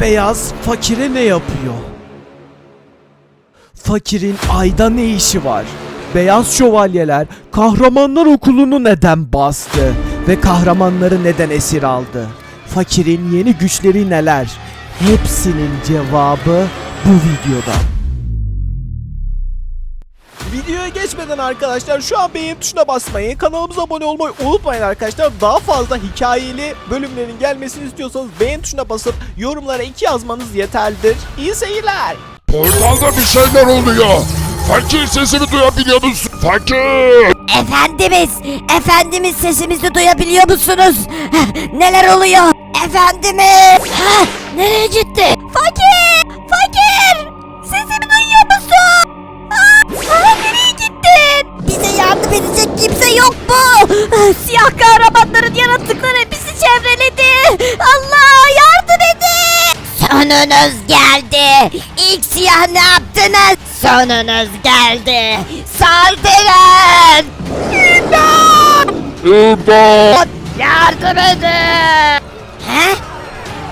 beyaz fakire ne yapıyor? Fakirin ayda ne işi var? Beyaz şövalyeler kahramanlar okulunu neden bastı? Ve kahramanları neden esir aldı? Fakirin yeni güçleri neler? Hepsinin cevabı bu videoda. Videoya geçmeden arkadaşlar şu an beğen tuşuna basmayı, kanalımıza abone olmayı unutmayın arkadaşlar. Daha fazla hikayeli bölümlerin gelmesini istiyorsanız beğen tuşuna basıp yorumlara iki yazmanız yeterlidir. İyi seyirler. Portalda bir şeyler oluyor. Fakir sesimi duyabiliyor musun? Fakir! Efendimiz, efendimiz sesimizi duyabiliyor musunuz? Neler oluyor? Efendimiz! Ha, nereye gitti? Fakir! Kimse yok mu? Siyah kahramanların yaratıkları bizi çevreledi. Allah yardım edin! Sonunuz geldi. İlk siyah ne yaptınız? Sonunuz geldi. Saldırın! İmdat! İmdat! Yardım edin! He?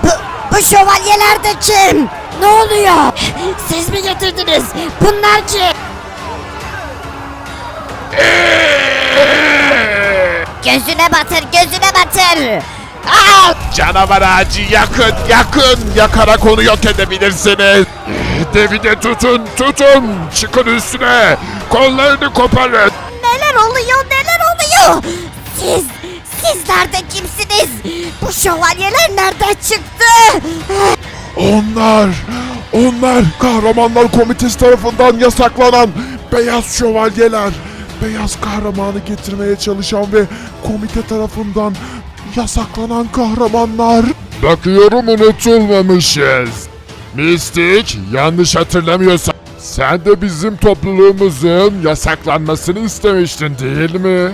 Bu, bu şövalyeler de kim? Ne oluyor? Siz mi getirdiniz? Bunlar kim? Gözüne batır, gözüne batır! Al! Canavar ağacı yakın yakın yakarak onu yok edebilirsiniz. Devide tutun tutun çıkın üstüne kollarını koparın. Neler oluyor, neler oluyor? Siz, sizler de kimsiniz? Bu şövalyeler nereden çıktı? Onlar onlar kahramanlar komitesi tarafından yasaklanan beyaz şövalyeler. Beyaz kahramanı getirmeye çalışan ve komite tarafından yasaklanan kahramanlar. Bakıyorum unutulmamışız. Mistik yanlış hatırlamıyorsam sen de bizim topluluğumuzun yasaklanmasını istemiştin değil mi?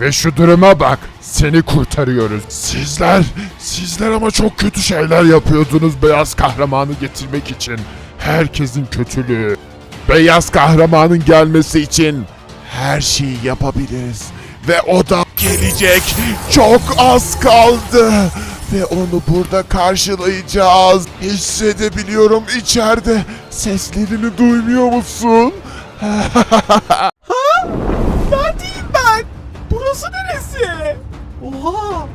Ve şu duruma bak. Seni kurtarıyoruz. Sizler, sizler ama çok kötü şeyler yapıyordunuz beyaz kahramanı getirmek için. Herkesin kötülüğü. Beyaz kahramanın gelmesi için her şeyi yapabiliriz. Ve o da gelecek. Çok az kaldı. Ve onu burada karşılayacağız. Hissedebiliyorum içeride. Seslerini duymuyor musun? Neredeyim ben? Burası neresi? Oha!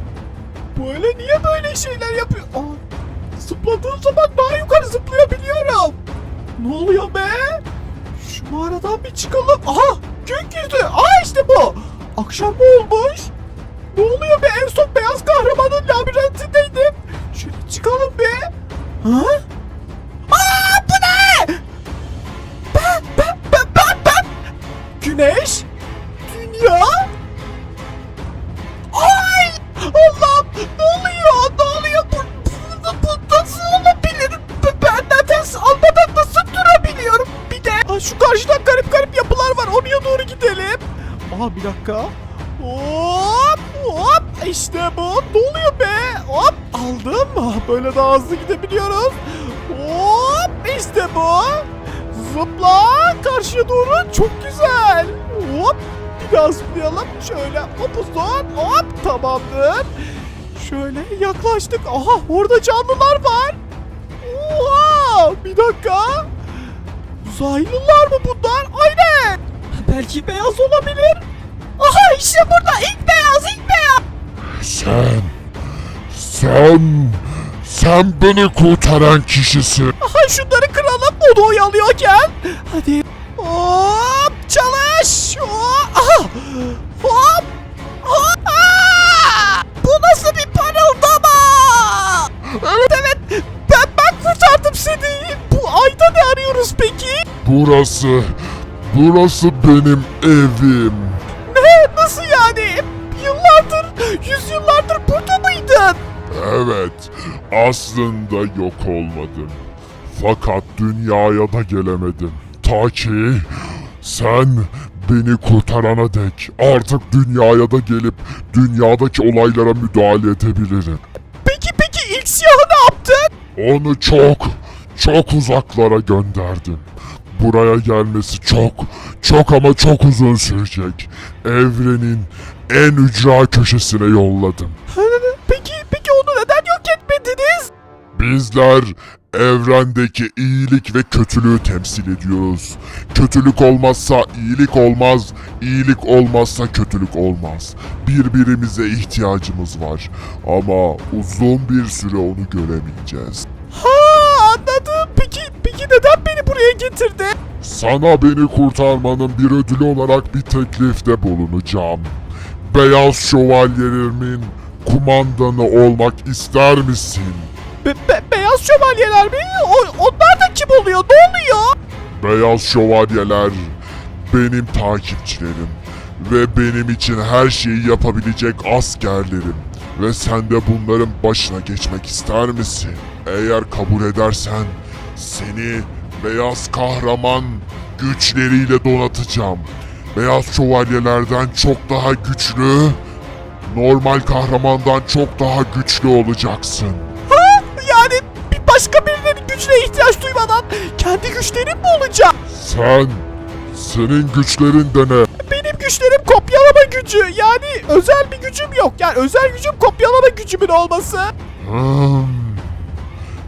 Böyle niye böyle şeyler yapıyor? Aa, zıpladığım zaman daha yukarı zıplayabiliyorum. Ne oluyor be? Şu mağaradan bir çıkalım. Aha! Gökyüzü! Aa işte bu! Akşam mı olmuş? Ne oluyor be? En son beyaz kahramanın labirentindeydim. Şöyle çıkalım be. Ha? Aa bu ne? Ben, ben, ben, ben, ben. Güneş? Aha bir dakika. Hop hop işte bu. Ne oluyor be? Hop aldım. Ah, Böyle daha hızlı gidebiliyoruz. Hop işte bu. Zıpla karşıya doğru çok güzel. Hop bir daha zıplayalım. Şöyle hop uzun hop tamamdır. Şöyle yaklaştık. Aha orada canlılar var. Oha bir dakika. Uzaylılar mı bunlar? Aynen. Belki beyaz olabilir. İşte burada ilk beyaz ilk beyaz. Sen, sen, sen beni kurtaran kişisin. Aha şunları kıralım onu oyalıyorken. Hadi. Hop çalış. Hop. Aha. Hop. Hop. Aa! Bu nasıl bir parıldama? Evet evet. Ben ben kurtardım seni. Bu ayda ne arıyoruz peki? Burası, burası benim evim. Evet, aslında yok olmadım. Fakat dünyaya da gelemedim. Ta ki sen beni kurtarana dek artık dünyaya da gelip dünyadaki olaylara müdahale edebilirim. Peki peki ilk siyahı ne yaptın? Onu çok, çok uzaklara gönderdim. Buraya gelmesi çok, çok ama çok uzun sürecek. Evrenin en ücra köşesine yolladım. Peki Bizler evrendeki iyilik ve kötülüğü temsil ediyoruz. Kötülük olmazsa iyilik olmaz, iyilik olmazsa kötülük olmaz. Birbirimize ihtiyacımız var ama uzun bir süre onu göremeyeceğiz. Ha anladım. Peki peki neden beni buraya getirdi? Sana beni kurtarmanın bir ödülü olarak bir teklifte bulunacağım. Beyaz şövalyelerimin kumandanı olmak ister misin? Be- be- beyaz şövalyeler mi? O- onlar da kim oluyor? Ne oluyor? Beyaz şövalyeler benim takipçilerim ve benim için her şeyi yapabilecek askerlerim. Ve sen de bunların başına geçmek ister misin? Eğer kabul edersen seni beyaz kahraman güçleriyle donatacağım. Beyaz şövalyelerden çok daha güçlü, normal kahramandan çok daha güçlü olacaksın. Başka birinin gücüne ihtiyaç duymadan kendi güçlerim mi olacak? Sen, senin güçlerin de ne? Benim güçlerim kopyalama gücü. Yani özel bir gücüm yok. Yani özel gücüm kopyalama gücümün olması. Hmm,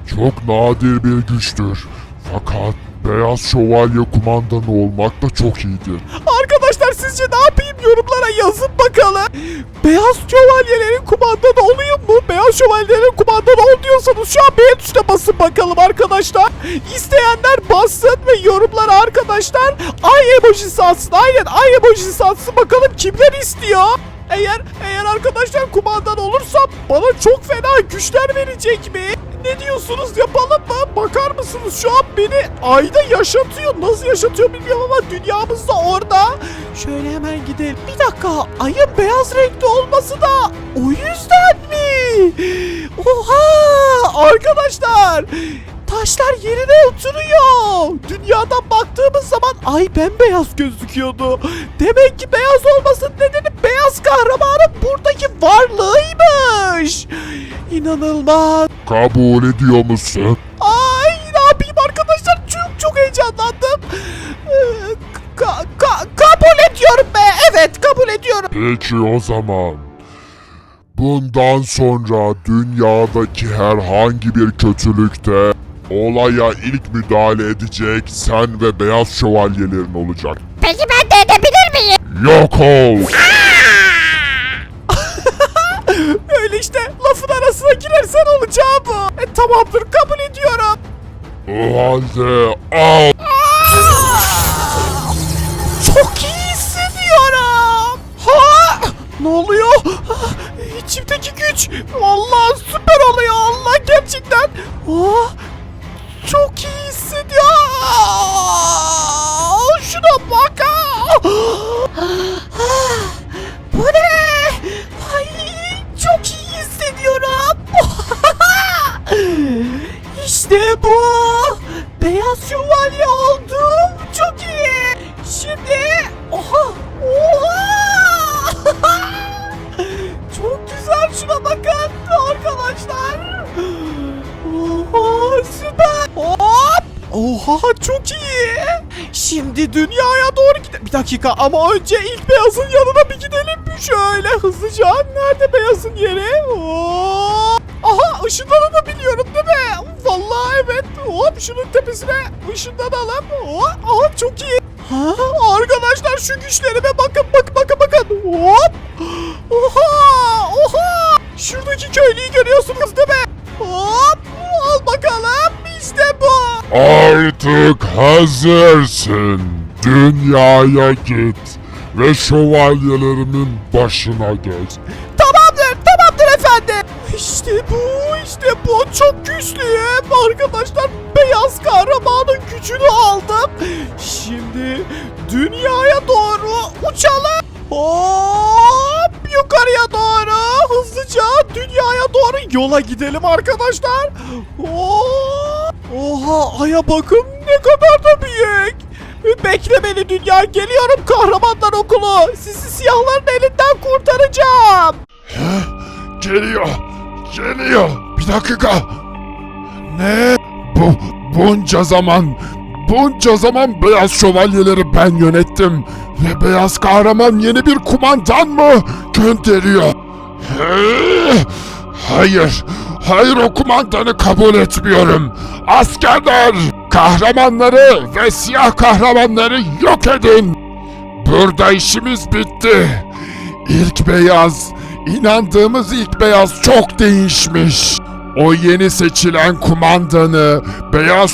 çok nadir bir güçtür. Fakat Beyaz Şövalye kumandanı olmak da çok iyidir. Arkadaşlar sizce ne yapayım yorumlara yazın bakalım. Beyaz şövalyelerin kumandanı olayım mı? Beyaz şövalyelerin kumandanı ol diyorsanız şu an beğen tuşuna basın bakalım arkadaşlar. İsteyenler bassın ve yorumlara arkadaşlar ay emojisi atsın. Aynen ay emojisi atsın bakalım kimler istiyor. Eğer eğer arkadaşlar kumandan olursam bana çok fena güçler verecek mi? Ne diyorsunuz yapalım mısınız şu an beni ayda yaşatıyor. Nasıl yaşatıyor bilmiyorum ama dünyamız da orada. Şöyle hemen gidelim. Bir dakika ayın beyaz renkli olması da o yüzden mi? Oha arkadaşlar. Taşlar yerine oturuyor. Dünyadan baktığımız zaman ay bembeyaz gözüküyordu. Demek ki beyaz olmasının nedeni beyaz kahramanın buradaki varlığıymış. İnanılmaz. Kabul ediyor musun? Ay heyecanlandım. Ee, ka- ka- kabul ediyorum be. Evet kabul ediyorum. Peki o zaman. Bundan sonra dünyadaki herhangi bir kötülükte olaya ilk müdahale edecek sen ve Beyaz Şövalyelerin olacak. Peki ben de edebilir miyim? Yok ol! Öyle işte lafın arasına girersen olacağı bu. E, tamamdır kabul ediyorum. O halde al! Çok iyi hissediyorum. Ha! Ne oluyor? İçimdeki güç. Vallahi süper oluyor Allah gerçekten. Oh, çok iyi hissediyorum. Oha çok iyi. Şimdi dünyaya doğru gidelim. Bir dakika ama önce ilk beyazın yanına bir gidelim şöyle hızlıca. Nerede beyazın yeri? Hop. Aha ışınlanabiliyorum değil mi? Vallahi evet. Hop şunun tepesine ışınlanalım. Hop. Aha çok iyi. Ha, arkadaşlar şu güçlerime bakın bakın bakın bakın. Hop. Oha. Oha. Şuradaki köylüyü görüyorsunuz Artık hazırsın. Dünyaya git ve şövalyelerimin başına geç. Tamamdır, tamamdır efendim. İşte bu, işte bu. Çok güçlüyüm. Arkadaşlar beyaz kahramanın gücünü aldım. Şimdi dünyaya doğru uçalım. Hop yukarıya doğru hızlıca dünyaya doğru yola gidelim arkadaşlar. Hop. Oha aya bakın ne kadar da büyük. Bekle beni dünya geliyorum kahramanlar okulu. Sizi siyahların elinden kurtaracağım. Geliyor, geliyor. Bir dakika. Ne? Bu bunca zaman, bunca zaman Beyaz Şövalyeleri ben yönettim. Ve Beyaz Kahraman yeni bir kumandan mı gönderiyor? He? Hayır, hayır o kumandanı kabul etmiyorum. Askerler, kahramanları ve siyah kahramanları yok edin. Burada işimiz bitti. İlk beyaz, inandığımız ilk beyaz çok değişmiş. O yeni seçilen kumandanı beyaz